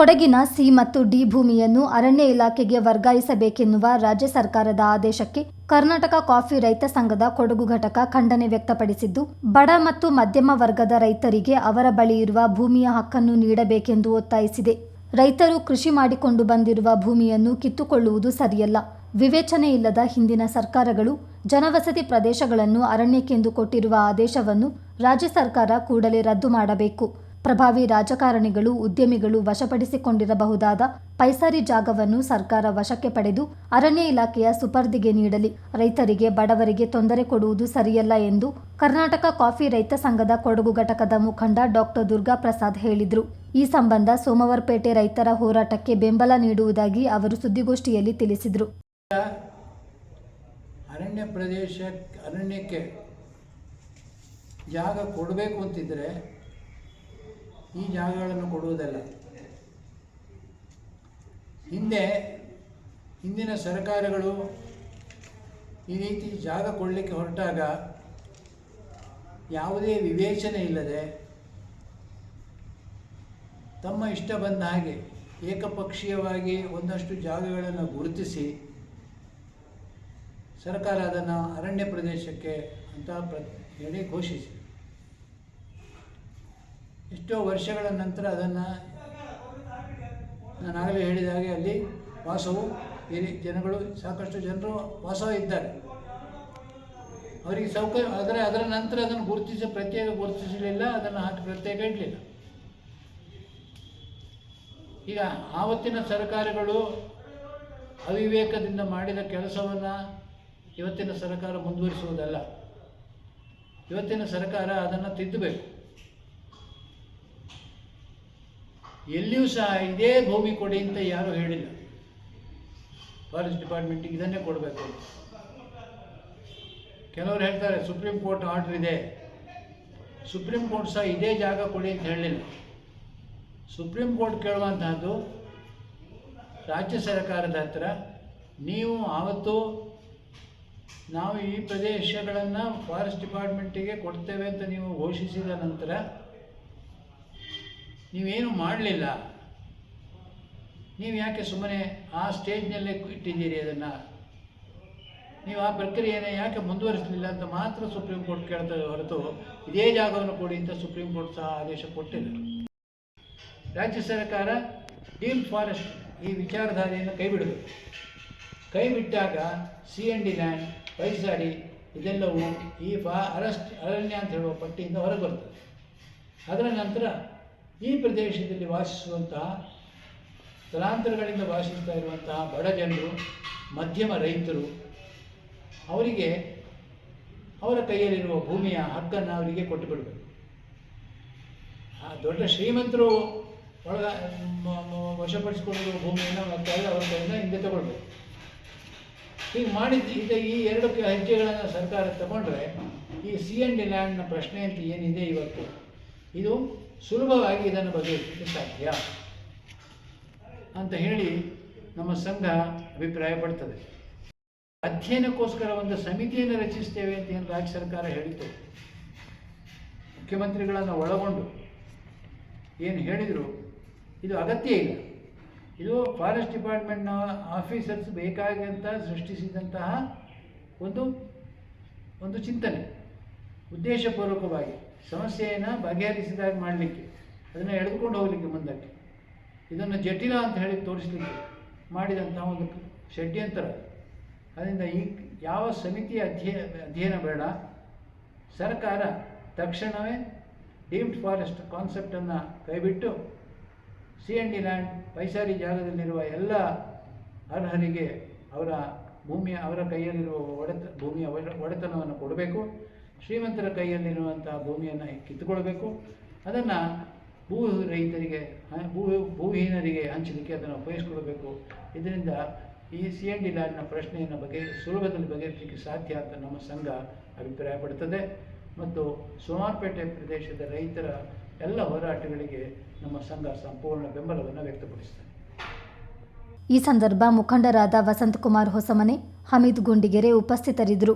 ಕೊಡಗಿನ ಸಿ ಮತ್ತು ಡಿ ಭೂಮಿಯನ್ನು ಅರಣ್ಯ ಇಲಾಖೆಗೆ ವರ್ಗಾಯಿಸಬೇಕೆನ್ನುವ ರಾಜ್ಯ ಸರ್ಕಾರದ ಆದೇಶಕ್ಕೆ ಕರ್ನಾಟಕ ಕಾಫಿ ರೈತ ಸಂಘದ ಕೊಡಗು ಘಟಕ ಖಂಡನೆ ವ್ಯಕ್ತಪಡಿಸಿದ್ದು, ಬಡ ಮತ್ತು ಮಧ್ಯಮ ವರ್ಗದ ರೈತರಿಗೆ ಅವರ ಬಳಿ ಇರುವ ಭೂಮಿಯ ಹಕ್ಕನ್ನು ನೀಡಬೇಕೆಂದು ಒತ್ತಾಯಿಸಿದೆ. ರೈತರು ಕೃಷಿ ಮಾಡಿಕೊಂಡು ಬಂದಿರುವ ಭೂಮಿಯನ್ನು ಕಿತ್ತುಕೊಳ್ಳುವುದು ಸರಿಯಲ್ಲ. ವಿವೇಚನೆ ಇಲ್ಲದ ಹಿಂದಿನ ಸರ್ಕಾರಗಳು ಜನವಸತಿ ಪ್ರದೇಶಗಳನ್ನು ಅರಣ್ಯಕ್ಕೆಂದು ಕೊಟ್ಟಿರುವ ಆದೇಶವನ್ನು ರಾಜ್ಯ ಸರ್ಕಾರ ಕೂಡಲೇ ರದ್ದು ಮಾಡಬೇಕು. ಪ್ರಭಾವಿ ರಾಜಕಾರಣಿಗಳು, ಉದ್ಯಮಿಗಳು ವಶಪಡಿಸಿಕೊಂಡಿರಬಹುದಾದ ಪೈಸಾರಿ ಜಾಗವನ್ನು ಸರ್ಕಾರ ವಶಕ್ಕೆ ಪಡೆದು ಅರಣ್ಯ ಇಲಾಖೆಯ ಸುಪರ್ದಿಗೆ ನೀಡಲಿ. ರೈತರಿಗೆ, ಬಡವರಿಗೆ ತೊಂದರೆ ಕೊಡುವುದು ಸರಿಯಲ್ಲ ಎಂದು ಕರ್ನಾಟಕ ಕಾಫಿ ರೈತ ಸಂಘದ ಕೊಡಗು ಘಟಕದ ಮುಖಂಡ ಡಾಕ್ಟರ್ ದುರ್ಗಾ ಪ್ರಸಾದ್ ಹೇಳಿದರು. ಈ ಸಂಬಂಧ ಸೋಮವಾರಪೇಟೆ ರೈತರ ಹೋರಾಟಕ್ಕೆ ಬೆಂಬಲ ನೀಡುವುದಾಗಿ ಅವರು ಸುದ್ದಿಗೋಷ್ಠಿಯಲ್ಲಿ ತಿಳಿಸಿದರು. ಅರಣ್ಯ ಪ್ರದೇಶ ಅರಣ್ಯಕ್ಕೆ ಜಾಗ ಕೊಡಬೇಕು ಅಂತಿದ್ದರೆ ಈ ಜಾಗಗಳನ್ನು ಕೊಡುವುದಲ್ಲ. ಹಿಂದೆ ಹಿಂದಿನ ಸರ್ಕಾರಗಳು ಈ ರೀತಿ ಜಾಗ ಕೊಡಲಿಕ್ಕೆ ಹೊರಟಾಗ ಯಾವುದೇ ವಿವೇಚನೆ ಇಲ್ಲದೆ ತಮ್ಮ ಇಷ್ಟ ಬಂದ ಹಾಗೆ ಏಕಪಕ್ಷೀಯವಾಗಿ ಒಂದಷ್ಟು ಜಾಗಗಳನ್ನು ಗುರುತಿಸಿ ಸರ್ಕಾರ ಅದನ್ನು ಅರಣ್ಯ ಪ್ರದೇಶಕ್ಕೆ ಅಂತ ಪ್ರ ಹೇಳಿ ಘೋಷಿಸಿ. ಎಷ್ಟೋ ವರ್ಷಗಳ ನಂತರ ಅದನ್ನು ನಾನಾಗಲೇ ಹೇಳಿದ ಹಾಗೆ ಅಲ್ಲಿ ವಾಸವು ಇಲ್ಲಿ ಜನಗಳು ಸಾಕಷ್ಟು ಜನರು ವಾಸ ಇದ್ದಾರೆ ಅವರಿಗೆ ಸೌಕರ್ಯ ಆದರೆ ಅದರ ನಂತರ ಅದನ್ನು ಗುರುತಿಸಿ, ಪ್ರತ್ಯೇಕ ಗುರುತಿಸಲಿಲ್ಲ, ಅದನ್ನು ಹಾಕಿ ಪ್ರತ್ಯೇಕ ಇಡಲಿಲ್ಲ. ಈಗ ಆವತ್ತಿನ ಸರ್ಕಾರಗಳು ಅವಿವೇಕದಿಂದ ಮಾಡಿದ ಕೆಲಸವನ್ನು ಇವತ್ತಿನ ಸರ್ಕಾರ ಮುಂದುವರಿಸುವುದಲ್ಲ. ಇವತ್ತಿನ ಸರ್ಕಾರ ಅದನ್ನು ತಿದ್ದಬೇಕು. ಎಲ್ಲಿಯೂ ಸಹ ಇದೇ ಭೂಮಿ ಕೊಡಿ ಅಂತ ಯಾರೂ ಹೇಳಿಲ್ಲ. ಫಾರೆಸ್ಟ್ ಡಿಪಾರ್ಟ್ಮೆಂಟಿಗೆ ಇದನ್ನೇ ಕೊಡಬೇಕು. ಕೆಲವರು ಹೇಳ್ತಾರೆ ಸುಪ್ರೀಂ ಕೋರ್ಟ್ ಆರ್ಡರ್ ಇದೆ. ಸುಪ್ರೀಂ ಕೋರ್ಟ್ ಸಹ ಇದೇ ಜಾಗ ಕೊಡಿ ಅಂತ ಹೇಳಲಿಲ್ಲ ಸುಪ್ರೀಂ ಕೋರ್ಟ್ ಕೇಳುವಂತಹದ್ದು, ರಾಜ್ಯ ಸರ್ಕಾರದ ಹತ್ರ ನೀವು ಆವತ್ತು ನಾವು ಈ ಪ್ರದೇಶಗಳನ್ನು ಫಾರೆಸ್ಟ್ ಡಿಪಾರ್ಟ್ಮೆಂಟಿಗೆ ಕೊಡ್ತೇವೆ ಅಂತ ನೀವು ಘೋಷಿಸಿದ ನಂತರ ನೀವೇನು ಮಾಡಲಿಲ್ಲ? ನೀವು ಯಾಕೆ ಸುಮ್ಮನೆ ಆ ಸ್ಟೇಜ್ನಲ್ಲೇ ಇಟ್ಟಿದ್ದೀರಿ ಅದನ್ನು? ನೀವು ಆ ಪ್ರಕ್ರಿಯೆಯನ್ನು ಯಾಕೆ ಮುಂದುವರಿಸಲಿಲ್ಲ ಅಂತ ಮಾತ್ರ ಸುಪ್ರೀಂ ಕೋರ್ಟ್ ಕೇಳ್ತದೆ ಹೊರತು ಇದೇ ಜಾಗವನ್ನು ಕೊಡಿ ಅಂತ ಸುಪ್ರೀಂ ಕೋರ್ಟ್ ಸಹ ಆದೇಶ ಕೊಟ್ಟಿಲ್ಲ ರಾಜ್ಯ ಸರ್ಕಾರ ಡೀಮ್ ಫಾರೆಸ್ಟ್ ಈ ವಿಚಾರಧಾರೆಯನ್ನು ಕೈ ಬಿಡಬೇಕು ಕೈ ಬಿಟ್ಟಾಗ ಸಿ ಎನ್ ಡಿ ಲ್ಯಾಂಡ್ ಪೈಸಾಡಿ ಇದೆಲ್ಲವೂ ಈ ಫಾ ಅರಸ್ಟ್ ಅರಣ್ಯ ಅಂತ ಹೇಳುವ ಪಟ್ಟಿಯಿಂದ ಹೊರಗೆ ಬರ್ತದೆ. ಅದರ ನಂತರ ಈ ಪ್ರದೇಶದಲ್ಲಿ ವಾಸಿಸುವಂತಹ ಸ್ಥಳಾಂತರಗಳಿಂದ ವಾಸಿಸ್ತಾ ಇರುವಂತಹ ಬಡ ಜನರು, ಮಧ್ಯಮ ರೈತರು, ಅವರಿಗೆ ಅವರ ಕೈಯಲ್ಲಿರುವ ಭೂಮಿಯ ಹಕ್ಕನ್ನು ಅವರಿಗೆ ಕೊಟ್ಟು ಬಿಡಬೇಕು. ಆ ದೊಡ್ಡ ಶ್ರೀಮಂತರು ಒಳಗ ವಶಪಡಿಸಿಕೊಂಡಿರುವ ಭೂಮಿಯನ್ನು ಮತ್ತೆ ಅವರ ಕೈಯಿಂದ ಹಿಂದೆ ತಗೊಳ್ಬೇಕು. ಹೀಗೆ ಮಾಡಿದ್ದು ಈಗ ಈ ಎರಡು ಹೆಜ್ಜೆಗಳನ್ನು ಸರ್ಕಾರ ತಗೊಂಡ್ರೆ ಈ ಸಿ ಎನ್ ಡಿ ಲ್ಯಾಂಡ್ನ ಪ್ರಶ್ನೆ ಅಂತ ಏನಿದೆ ಇವತ್ತು? ಇದು ಸುಲಭವಾಗಿ ಇದನ್ನು ಬಗೆಹರಿಸಲಿಕ್ಕೆ ಸಾಧ್ಯ ಅಂತ ಹೇಳಿ ನಮ್ಮ ಸಂಘ ಅಭಿಪ್ರಾಯ ಪಡ್ತದೆ. ಅಧ್ಯಯನಕ್ಕೋಸ್ಕರ ಒಂದು ಸಮಿತಿಯನ್ನು ರಚಿಸ್ತೇವೆ ಅಂತ ಏನು ರಾಜ್ಯ ಸರ್ಕಾರ ಹೇಳಿತು ಮುಖ್ಯಮಂತ್ರಿಗಳನ್ನು ಒಳಗೊಂಡು ಏನು ಹೇಳಿದರು, ಇದು ಅಗತ್ಯ ಇಲ್ಲ. ಇದು ಫಾರೆಸ್ಟ್ ಡಿಪಾರ್ಟ್ಮೆಂಟ್ನ ಆಫೀಸರ್ಸ್ ಬೇಕಾಗಂತ ಸೃಷ್ಟಿಸಿದಂತಹ ಒಂದು ಒಂದು ಚಿಂತನೆ, ಉದ್ದೇಶಪೂರ್ವಕವಾಗಿ. ಸಮಸ್ಯೆಯನ್ನು ಬಗೆಹರಿಸಿದಾಗ ಮಾಡಲಿಕ್ಕೆ, ಅದನ್ನು ಎಳೆದುಕೊಂಡು ಹೋಗಲಿಕ್ಕೆ ಮುಂದಕ್ಕೆ ಇದನ್ನು ಜಟಿಲ ಅಂತ ಹೇಳಿ ತೋರಿಸಲಿಕ್ಕೆ ಮಾಡಿದಂಥ ಒಂದು ಷಡ್ಯಂತರ. ಅದರಿಂದ ಈ ಯಾವ ಸಮಿತಿ ಅಧ್ಯಯ, ಅಧ್ಯಯನ ಬೇಡ. ಸರ್ಕಾರ ತಕ್ಷಣವೇ ಡೀಮ್ಡ್ ಫಾರೆಸ್ಟ್ ಕಾನ್ಸೆಪ್ಟನ್ನು ಕೈಬಿಟ್ಟು ಸಿ ಎನ್ ಡಿ ಲ್ಯಾಂಡ್ ಪೈಸಾರಿ ಜಾಗದಲ್ಲಿರುವ ಎಲ್ಲ ಅರ್ಹರಿಗೆ ಅವರ ಭೂಮಿಯ, ಅವರ ಕೈಯಲ್ಲಿರುವ ಒಡೆತ, ಭೂಮಿಯ ಒಡೆತನವನ್ನು ಕೊಡಬೇಕು. ಶ್ರೀಮಂತರ ಕೈಯಲ್ಲಿರುವಂಥ ಭೂಮಿಯನ್ನು ಕಿತ್ತುಕೊಳ್ಬೇಕು. ಅದನ್ನು ಭೂ ರೈತರಿಗೆ ಭೂ, ಭೂಹೀನರಿಗೆ ಹಂಚಲಿಕ್ಕೆ ಅದನ್ನು ಉಪಯೋಗಿಸ್ಕೊಳ್ಬೇಕು. ಇದರಿಂದ ಈ ಸಿ ಎನ್ ಡಿ ಲ್ಯಾಂಡ್ನ ಪ್ರಶ್ನೆಯನ್ನು ಬಗ್ಗೆ, ಸುಲಭದಲ್ಲಿ ಬಗೆಹರಿಸಲಿಕ್ಕೆ ಸಾಧ್ಯ ಅಂತ ನಮ್ಮ ಸಂಘ ಅಭಿಪ್ರಾಯಪಡುತ್ತದೆ ಮತ್ತು ಸೋಮಾರ್ಪೇಟೆ ಪ್ರದೇಶದ ರೈತರ ಎಲ್ಲ ಹೋರಾಟಗಳಿಗೆ ನಮ್ಮ ಸಂಘ ಸಂಪೂರ್ಣ ಬೆಂಬಲವನ್ನು ವ್ಯಕ್ತಪಡಿಸ್ತದೆ ಈ ಸಂದರ್ಭ ಮುಖಂಡರಾದ ವಸಂತಕುಮಾರ್ ಹೊಸಮನೆ, ಹಮೀದ್ ಗುಂಡಿಗೆರೆ ಉಪಸ್ಥಿತರಿದ್ದರು.